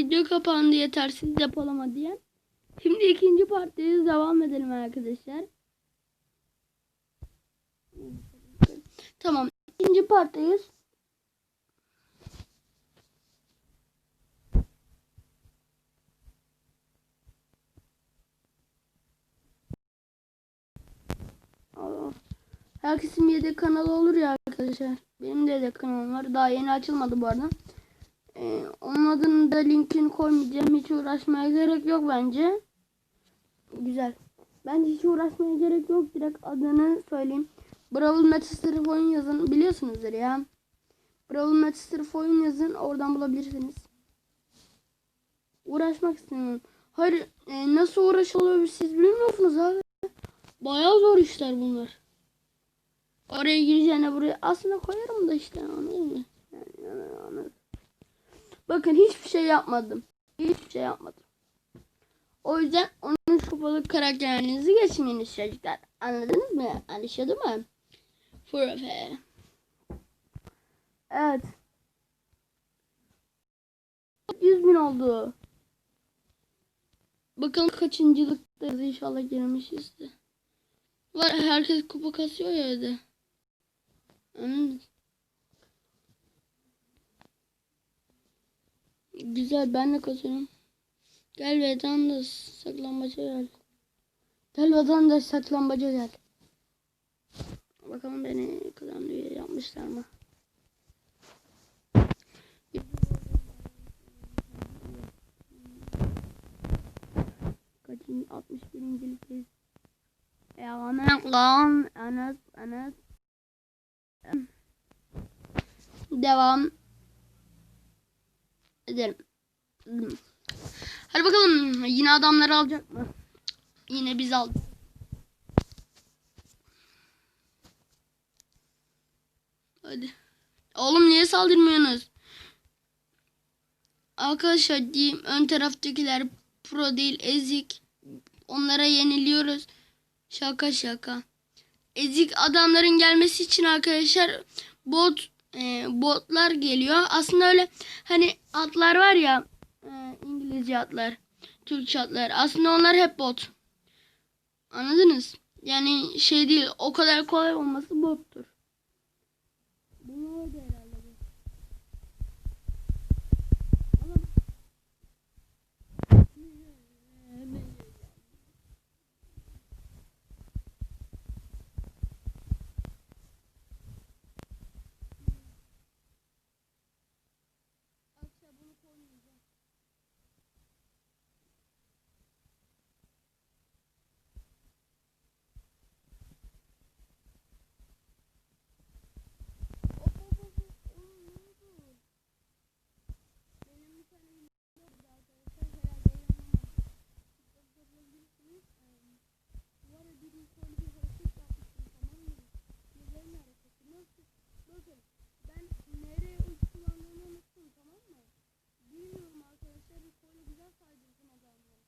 video kapandı yetersiz depolama diye. Şimdi ikinci partiye devam edelim arkadaşlar. Tamam. ikinci partayız. Aa, Herkesin yedek kanalı olur ya arkadaşlar. Benim de yedek kanalım var. Daha yeni açılmadı bu arada. Ee, onun adını da linkini koymayacağım. Hiç uğraşmaya gerek yok bence. Güzel. Bence hiç uğraşmaya gerek yok. Direkt adını söyleyeyim. Brawl Manchester oyun yazın. Biliyorsunuzdur ya. Brawl Manchester oyun yazın. Oradan bulabilirsiniz. Uğraşmak istemiyorum. Hayır e, nasıl uğraşılıyor siz bilmiyor musunuz abi? Bayağı zor işler bunlar. Oraya gireceğine buraya aslında koyarım da işte anladın mı? Yani, yani, anladın. Bakın hiçbir şey yapmadım. Hiçbir şey yapmadım. O yüzden onun kapalı karakterlerinizi geçmeyiniz çocuklar. Anladınız mı? Anlaşıldı mı? Forever. Evet. 100 bin oldu. Bakalım kaçıncılıktayız inşallah girmişizdir. Var herkes kupa kasıyor ya evde. Anladın mı? Güzel ben de kasıyorum. Gel vatandaş saklambaca gel. Gel vatandaş saklambaca gel. Bakalım beni kazanıyor yapmışlar mı? Kaçıncı 61. ligdeyiz. Ya lan Anas Anas Devam edelim. Hadi bakalım yine adamları alacak mı? Yine biz aldık. Hadi. Oğlum niye saldırmıyorsunuz? Arkadaşlar diyeyim ön taraftakiler pro değil ezik. Onlara yeniliyoruz. Şaka şaka. Ezik adamların gelmesi için arkadaşlar bot e, botlar geliyor. Aslında öyle hani atlar var ya e, İngilizce atlar, Türkçe atlar. Aslında onlar hep bot. Anladınız? Yani şey değil o kadar kolay olması bottur. Bunlar da herhalde bu. Oğlum. Arkadaşlar bunu koymayacağım. Hop hop hop hop. Oğlum ne oldu? Benim bir tane video vardı arkadaşlar. Herhalde yayınlamadım. TikTok'ta bulabilirsiniz. Eee, Bu ara bir şöyle bir hareket yapmıştım tamam mı? Yüzlerin hareketi. Nasıl? Bakın ben nereye uç kullandığımı unuttum tamam mı? Bilmiyorum arkadaşlar. Şöyle güzel saydırdım adamları.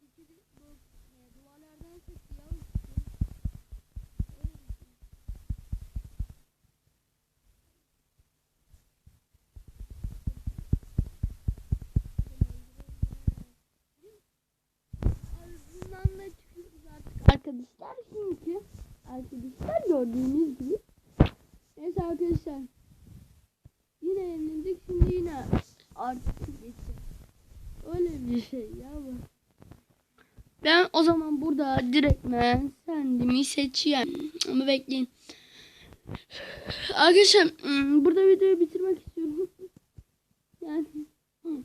İki de bu e, duvarlardan ise siyah uçtu. Öyle düşün. Bundan da çıkıyoruz artık arkadaşlar. Çünkü arkadaşlar gördüğünüz gibi. Neyse arkadaşlar. Yine yenildik. Şimdi yine artık geçeceğiz. Öyle bir şey ya bu. Ben o zaman burada direktmen kendimi seçeyim. Ama bekleyin. Arkadaşlar ım, burada videoyu bitirmek istiyorum. Yani hı.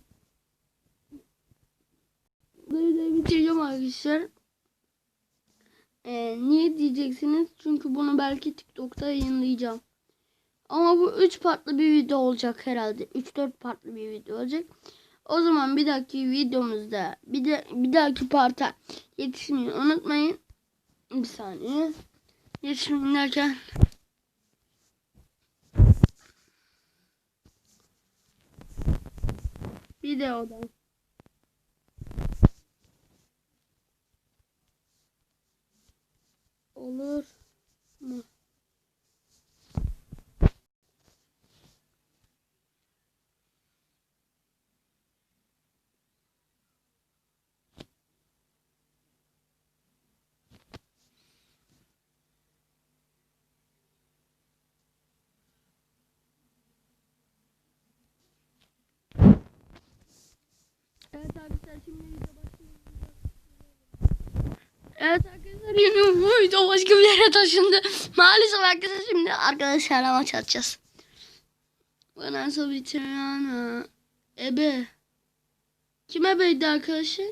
burada videoyu bitireceğim arkadaşlar. Ee, niye diyeceksiniz? Çünkü bunu belki TikTok'ta yayınlayacağım. Ama bu 3 farklı bir video olacak herhalde. 3-4 farklı bir video olacak. O zaman bir dahaki videomuzda bir de bir dahaki parta yetişmeyi unutmayın. Bir saniye. Yetişmeyin derken videodan olur mu? Evet arkadaşlar şimdi. Evet arkadaşlar yine bu video başka bir yere taşındı. Maalesef arkadaşlar şimdi arkadaşlarla maç atacağız. Bu nasıl bitirana? Ebe. Kim ebeydi arkadaşlar?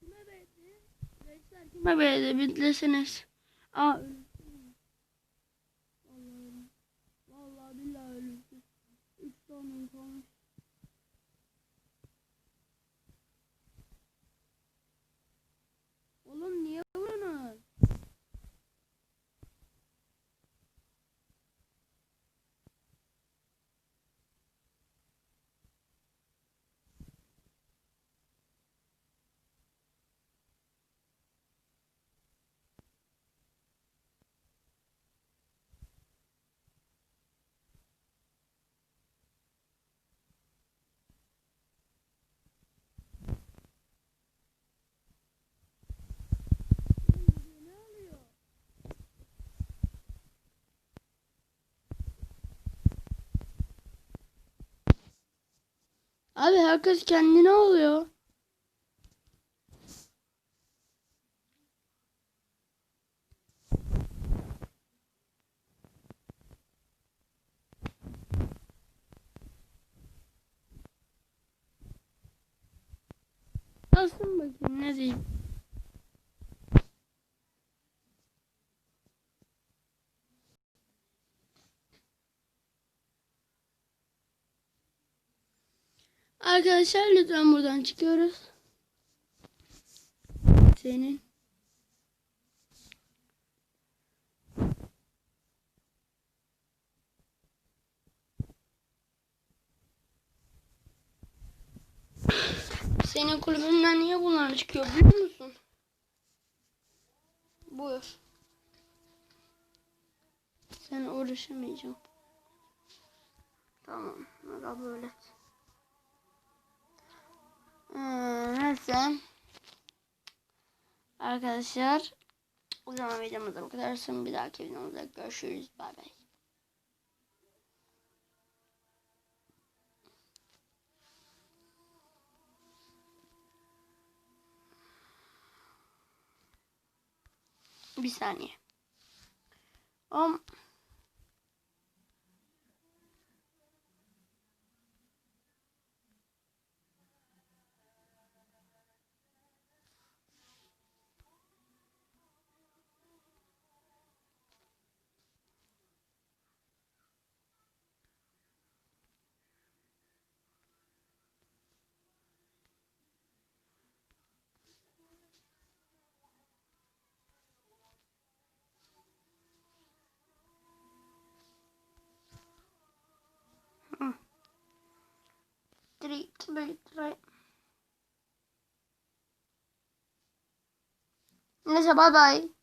Kim ebeydi? Gençler kim ebeydi? Bitlesiniz. Aa Abi herkes kendine oluyor. Alsın bakayım ne diyeyim. Arkadaşlar lütfen buradan çıkıyoruz. Senin. Senin kulübünden niye bunlar çıkıyor biliyor musun? Buyur. Sen uğraşamayacağım. Tamam. Kabul et. Ee, neyse. Arkadaşlar. O zaman videomuzda bu kadar. Sonra bir dahaki videomuzda görüşürüz. Bay bay. Bir saniye. Om. Three, three, three. Neyse bay bay.